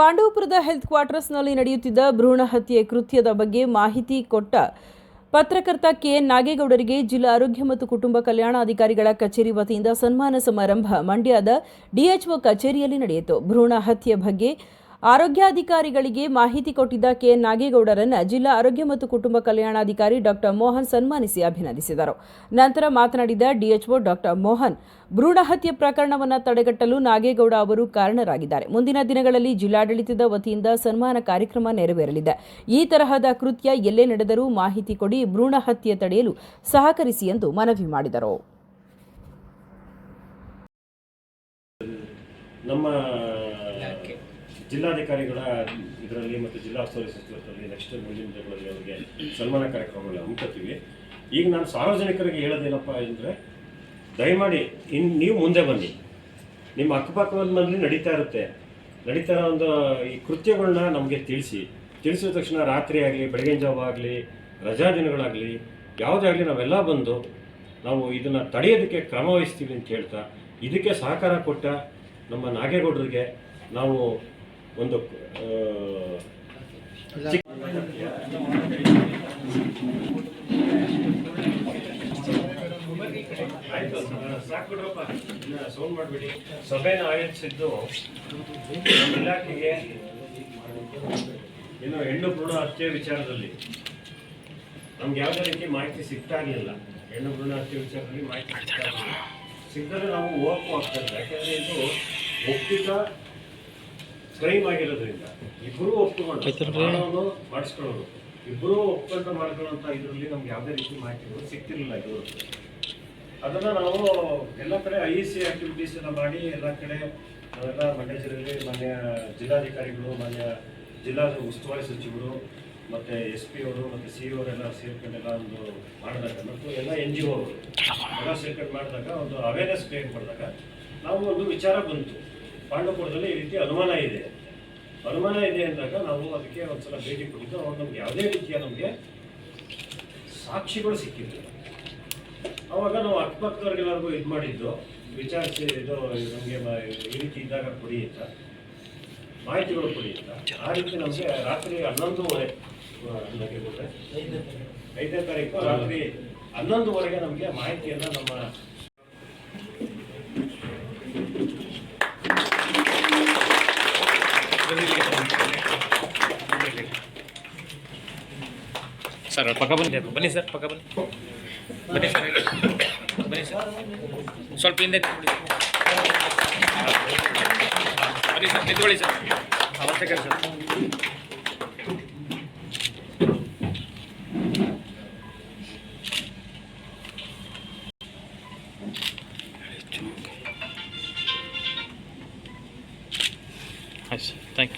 ಪಾಂಡವಪುರದ health ಕ್ವಾರ್ಟರ್ಸ್ನಲ್ಲಿ ನಡೆಯುತ್ತಿದ್ದ ಭ್ರೂಣ ಹತ್ಯೆ ಕೃತ್ಯದ ಬಗ್ಗೆ ಮಾಹಿತಿ ಕೊಟ್ಟ ಪತ್ರಕರ್ತ ಕೆಎನ್ ನಾಗೇಗೌಡರಿಗೆ ಜಿಲ್ಲಾ ಆರೋಗ್ಯ ಮತ್ತು ಕುಟುಂಬ ಕಲ್ಯಾಣಾಧಿಕಾರಿಗಳ ಕಚೇರಿ ವತಿಯಿಂದ ಸನ್ಮಾನ ಸಮಾರಂಭ. ಮಂಡ್ಯದ ಡಿಎಚ್ಒ ಕಚೇರಿಯಲ್ಲಿ ನಡೆಯಿತು. ಭ್ರೂಣ ಹತ್ಯೆ ಬಗ್ಗೆ ಆರೋಗ್ಯಾಧಿಕಾರಿಗಳಿಗೆ ಮಾಹಿತಿ ಕೊಟ್ಟಿದ್ದ ಕೆಎನ್ ನಾಗೇಗೌಡರನ್ನ ಜಿಲ್ಲಾ ಆರೋಗ್ಯ ಮತ್ತು ಕುಟುಂಬ ಕಲ್ಯಾಣಾಧಿಕಾರಿ ಡಾಕ್ಟರ್ ಮೋಹನ್ ಸನ್ಮಾನಿಸಿ ಅಭಿನಂದಿಸಿದರು. ನಂತರ ಮಾತನಾಡಿದ ಡಿಎಚ್ಒ ಡಾಕ್ಟರ್ ಮೋಹನ್, ಭ್ರೂಣ ಹತ್ಯೆ ಪ್ರಕರಣವನ್ನು ತಡೆಗಟ್ಟಲು ನಾಗೇಗೌಡ ಅವರು ಕಾರಣರಾಗಿದ್ದಾರೆ. ಮುಂದಿನ ದಿನಗಳಲ್ಲಿ ಜಿಲ್ಲಾಡಳಿತದ ವತಿಯಿಂದ ಸನ್ಮಾನ ಕಾರ್ಯಕ್ರಮ ನೆರವೇರಲಿದೆ. ಈ ತರಹದ ಕೃತ್ಯ ಎಲ್ಲೇ ನಡೆದರೂ ಮಾಹಿತಿ ಕೊಡಿ, ಭ್ರೂಣ ಹತ್ಯೆ ತಡೆಯಲು ಸಹಕರಿಸಿ ಎಂದು ಮನವಿ ಮಾಡಿದರು. ನಮ್ಮ ಜಿಲ್ಲಾಧಿಕಾರಿಗಳ ಇದರಲ್ಲಿ ಮತ್ತು ಜಿಲ್ಲಾ ಉಸ್ತುವಾರಿ ಸಚಿವರಲ್ಲಿ ನೆಕ್ಸ್ಟ್ ಮುಂದಿನ ದಿನಗಳಲ್ಲಿ ಅವರಿಗೆ ಸನ್ಮಾನ ಕಾರ್ಯಕ್ರಮಗಳನ್ನ ಹಮ್ಮಿಕೊಳ್ತೀವಿ ಈಗ ನಾನು ಸಾರ್ವಜನಿಕರಿಗೆ ಹೇಳೋದೇನಪ್ಪ ಅಂದರೆ, ದಯಮಾಡಿ ಇನ್ನು ನೀವು ಮುಂದೆ ಬನ್ನಿ. ನಿಮ್ಮ ಅಕ್ಕಪಕ್ಕದಲ್ಲಿ ನಡೀತಾ ಇರುತ್ತೆ. ನಡೀತಾ ಇರೋ ಒಂದು ಈ ಕೃತ್ಯಗಳನ್ನ ನಮಗೆ ತಿಳಿಸಿ. ತಿಳಿಸಿದ ತಕ್ಷಣ ರಾತ್ರಿ ಆಗಲಿ, ಬೆಳಗಿನ ಜಾವ ಆಗಲಿ, ರಜಾ ದಿನಗಳಾಗಲಿ, ಯಾವುದೇ ಆಗಲಿ ನಾವೆಲ್ಲ ಬಂದು ನಾವು ಇದನ್ನು ತಡೆಯೋದಕ್ಕೆ ಕ್ರಮ ವಹಿಸ್ತೀವಿ ಅಂತ ಹೇಳ್ತಾ, ಇದಕ್ಕೆ ಸಹಕಾರ ಕೊಟ್ಟ ನಮ್ಮ ನಾಗೇಗೌಡರಿಗೆ ನಾವು ಒಂದು ಸೌಂಡ್ ಮಾಡಬೇಡಿ ಸಭೆನ ಆಯೋಜಿಸಿದ್ದು ನಮ್ಮ ಇಲಾಖೆಗೆ ಏನು ಹೆಣ್ಣು ಭ್ರೂಣ ಹತ್ಯೆ ವಿಚಾರದಲ್ಲಿ. ನಮ್ಗೆ ಯಾವುದೇ ರೀತಿ ಮಾಹಿತಿ ಸಿಗ್ತಾ ಇರಲಿಲ್ಲ ಹೆಣ್ಣು ಭ್ರೂಣ ಹತ್ಯೆ ವಿಚಾರದಲ್ಲಿ ಮಾಹಿತಿ ಸಿಗ್ತಾ ಇರಲಿಲ್ಲ ಸಿಗ್ದರೆ ನಾವು ಹೋಗಕ್ಕೂ ಆಗ್ತಾ ಇಲ್ಲ ಯಾಕಂದ್ರೆ ಇದು ಒಪ್ಪಿತ ಕ್ರೈಮ್ ಆಗಿರೋದ್ರಿಂದ ಇಬ್ಬರೂ ಒಪ್ಪಿಕೊಂಡು ಮಾಡೋನು ಮಾಡಿಸ್ಕೊಳ್ಳೋದು. ಇಬ್ಬರೂ ಒಪ್ಕೊಂಡು ಮಾಡ್ಕೊಳ್ಳೋಂಥ ಇದರಲ್ಲಿ ನಮ್ಗೆ ಯಾವುದೇ ರೀತಿ ಮಾಹಿತಿಗಳು ಸಿಗ್ತಿರಲಿಲ್ಲ ಇದು ಅದನ್ನ ನಾವು ಎಲ್ಲ ಕಡೆ ಐ ಸಿ ಆಕ್ಟಿವಿಟೀಸ್ ಎಲ್ಲ ಮಾಡಿ ಎಲ್ಲ ಕಡೆ ನಾವೆಲ್ಲ ಮಂಡ್ಯ ಜಿಲ್ಲೆಯಲ್ಲಿ ಮಾನ್ಯ ಜಿಲ್ಲಾಧಿಕಾರಿಗಳು ಮಾನ್ಯ ಜಿಲ್ಲಾ ಉಸ್ತುವಾರಿ ಸಚಿವರು ಮತ್ತೆ ಎಸ್ ಪಿ ಅವರು ಮತ್ತೆ ಸಿ ಅವರೆಲ್ಲ ಸೇರ್ಕೊಂಡೆಲ್ಲ ಒಂದು ಮಾಡಿದಾಗ ಮತ್ತು ಎಲ್ಲ ಎನ್ ಜಿ ಒ ಅವರು ಎಲ್ಲ ಸೇರ್ಕೊಂಡು ಮಾಡಿದಾಗ ಒಂದು ಅವೇರ್ನೆಸ್ ಕ್ರಿಯೇಟ್ ಮಾಡಿದಾಗ ನಾವು ಒಂದು ವಿಚಾರ ಬಂತು. ಪಾಂಡವಪುರದಲ್ಲಿ ಈ ರೀತಿ ಅನುಮಾನ ಇದೆ. ಅನುಮಾನ ಇದೆ ಅಂದಾಗ ನಾವು ಅದಕ್ಕೆ ಒಂದ್ಸಲ ಭೇಟಿ ಕೊಟ್ಟಿದ್ದು ಅವ್ರು ನಮ್ಗೆ ಯಾವುದೇ ರೀತಿಯ ನಮಗೆ ಸಾಕ್ಷಿಗಳು ಸಿಕ್ಕಿದ್ರು. ಅವಾಗ ನಾವು ಅಕ್ಕಪಕ್ಕದವ್ರಿಗೆಲ್ಲರಿಗೂ ಇದು ಮಾಡಿದ್ದು ವಿಚಾರಿಸಿ ಇದು ನಮಗೆ ಈ ರೀತಿ ಇದ್ದಾಗ ಕೊಡಿ ಅಂತ. ಮಾಹಿತಿಗಳು ಕೊಡಿ ಅಂತ. ಆ ರೀತಿ ನಮಗೆ ರಾತ್ರಿ ಹನ್ನೊಂದುವರೆ? ಐದನೇ ತಾರೀಕು ರಾತ್ರಿ ಹನ್ನೊಂದುವರೆಗೆ ನಮಗೆ ಮಾಹಿತಿಯನ್ನು ನಮ್ಮ ಸರ್ ಪಕ್ಕ ಬನ್ನಿ ಬನ್ನಿ ಸರ್ ಪಕ್ಕ ಬನ್ನಿ ಬನ್ನಿ ಸರ್ ಬನ್ನಿ ಸರ್ ಸ್ವಲ್ಪ ಹಿಂದೆ ನಿಂತ್ಕೊಳ್ಳಿ. ಬನ್ನಿ ಸರ್ ನಿಂತ್ಕೊಳ್ಳಿ ಸರ್ ಅವಶ್ಯಕ ಸರ್ ಆಯ್ತು ಸರ್ ಥ್ಯಾಂಕ್